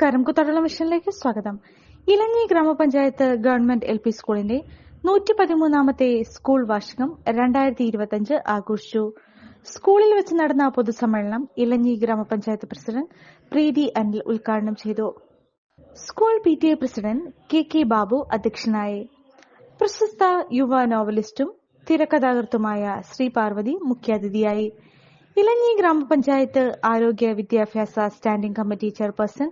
നമസ്കാരം. കുത്തടുള്ള മിഷനിലേക്ക് സ്വാഗതം. ഇലഞ്ഞി ഗ്രാമപഞ്ചായത്ത് ഗവൺമെന്റ് എൽ പി സ്കൂളിന്റെ നൂറ്റി പതിമൂന്നാമത്തെ സ്കൂൾ വാർഷികം രണ്ടായിരത്തി ഇരുപത്തിയഞ്ച് ആഘോഷിച്ചു. സ്കൂളിൽ വെച്ച് നടന്ന പൊതുസമ്മേളനം ഇലഞ്ഞി ഗ്രാമപഞ്ചായത്ത് പ്രസിഡന്റ് പ്രീതി അനിൽ ഉദ്ഘാടനം ചെയ്തു. School P T A president K K Babu അധ്യക്ഷനായി. പ്രശസ്ത യുവ നോവലിസ്റ്റും തിരക്കഥാകൃത്തുമായ ശ്രീ പാർവതി മുഖ്യാതിഥിയായി. ഇലഞ്ഞി ഗ്രാമപഞ്ചായത്ത് ആരോഗ്യ വിദ്യാഭ്യാസ standing committee chairperson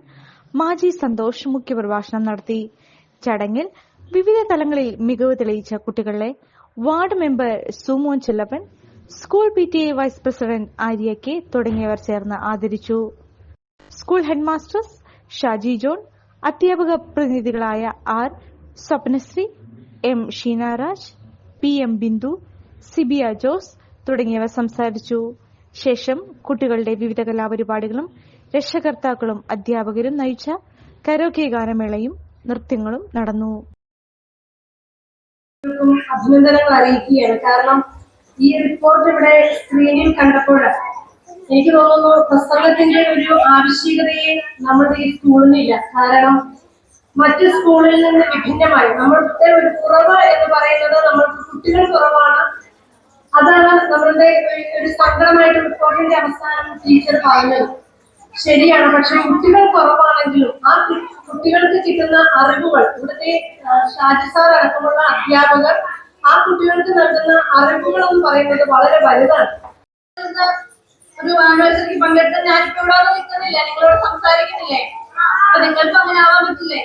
Maji Santhosh മുഖ്യപ്രഭാഷണം നടത്തി. ചടങ്ങിൽ വിവിധ തലങ്ങളിൽ മികവ് തെളിയിച്ച കുട്ടികളെ ward member Sumon Chellappan school P T A vice president Arya K തുടങ്ങിയവർ ചേർന്ന് ആദരിച്ചു. സ്കൂൾ ഹെഡ്മാസ്റ്റേഴ്സ് ഷാജി ജോൺ അധ്യാപക പ്രതിനിധികളായ R Swapnasree M Sheenaraj P M Bindu Sibiya Jose തുടങ്ങിയവർ സംസാരിച്ചു. ശേഷം കുട്ടികളുടെ വിവിധ കലാപരിപാടികളും രക്ഷകർത്താക്കളും അധ്യാപകരും നയിച്ച കരോക്കെ ഗാനമേളയും നൃത്യങ്ങളും നടന്നു. അഭിനന്ദനങ്ങൾ അറിയിക്കുകയാണ്. കാരണം ഈ റിപ്പോർട്ട് ഇവിടെ സ്ക്രീനിൽ കണ്ടപ്പോൾ എനിക്ക് തോന്നുന്നു പ്രസംഗത്തിന്റെ ഒരു ആവശ്യകതയെ നമ്മുടെ ഈ സ്കൂളിനില്ല. കാരണം മറ്റു സ്കൂളിൽ നിന്ന് വിഭിന്നമായി. നമ്മളുടെ ഒരു കുറവ് എന്ന് പറയുന്നത് നമ്മൾക്ക് കുട്ടികൾ കുറവാണ്. അതാണ് നമ്മളുടെ ഒരു സങ്കടമായിട്ട് റിപ്പോർട്ടിന്റെ അവസാനം ടീച്ചർ പറഞ്ഞത്. ശരിയാണ്. പക്ഷെ കുട്ടികൾ കുറവാണെങ്കിലും ആ കുട്ടികൾക്ക് കിട്ടുന്ന അറിവുകൾ ഇവിടുത്തെ ഷാജി സാർ അടക്കമുള്ള അധ്യാപകർ ആ കുട്ടികൾക്ക് നൽകുന്ന അറിവുകൾ എന്ന് പറയുന്നത് വളരെ വലുതാണ്. ഒരു ആനിവേഴ്സറിക്ക് ഞാൻ ഞാനിപ്പോ ഇവിടെ നിൽക്കുന്നില്ല? നിങ്ങളോട് സംസാരിക്കുന്നില്ലേ? അപ്പൊ നിങ്ങൾക്ക് അങ്ങനെ ആവാൻ പറ്റില്ലേ?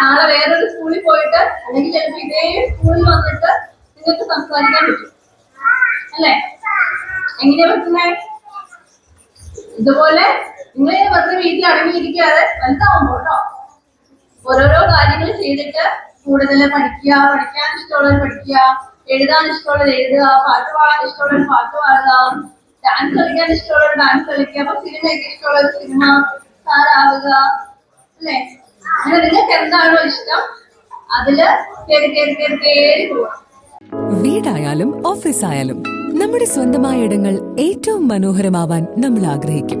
നാളെ വേറൊരു സ്കൂളിൽ പോയിട്ട് അല്ലെങ്കിൽ ചിലപ്പോ ഇതേ സ്കൂളിൽ വന്നിട്ട് നിങ്ങൾക്ക് സംസാരിക്കാൻ പറ്റും. അല്ലേ? എങ്ങനെയാ പറ്റുന്നേ? ഇതുപോലെ നിങ്ങൾ വെറുതെ വീട്ടിൽ അടങ്ങിയിരിക്കാതെ വലുതാവുമ്പോ കേട്ടോ. ഓരോരോ കാര്യങ്ങൾ ചെയ്തിട്ട് കൂടുതൽ പഠിക്കുക പഠിക്കാൻ ഇഷ്ടമുള്ളത് പഠിക്കുക എഴുതാൻ ഇഷ്ടമുള്ളത് എഴുതുക പാട്ട് പാടാൻ ഇഷ്ടമുള്ളത് പാട്ട് പാടുക ഡാൻസ് കളിക്കാൻ ഇഷ്ടമുള്ളത് ഡാൻസ് കളിക്കുക അപ്പൊ സിനിമയൊക്കെ ഇഷ്ടമുള്ളത് സിനിമ താരാവുക അല്ലേ? അങ്ങനെ നിങ്ങൾക്ക് എന്താണോ ഇഷ്ടം അതിൽ കയറി കയറി കയറി കയറി പോവാം. വീടായാലും ഓഫീസായാലും നമ്മുടെ സ്വന്തമായ ഇടങ്ങൾ ഏറ്റവും മനോഹരമാവാൻ നമ്മൾ ആഗ്രഹിക്കും.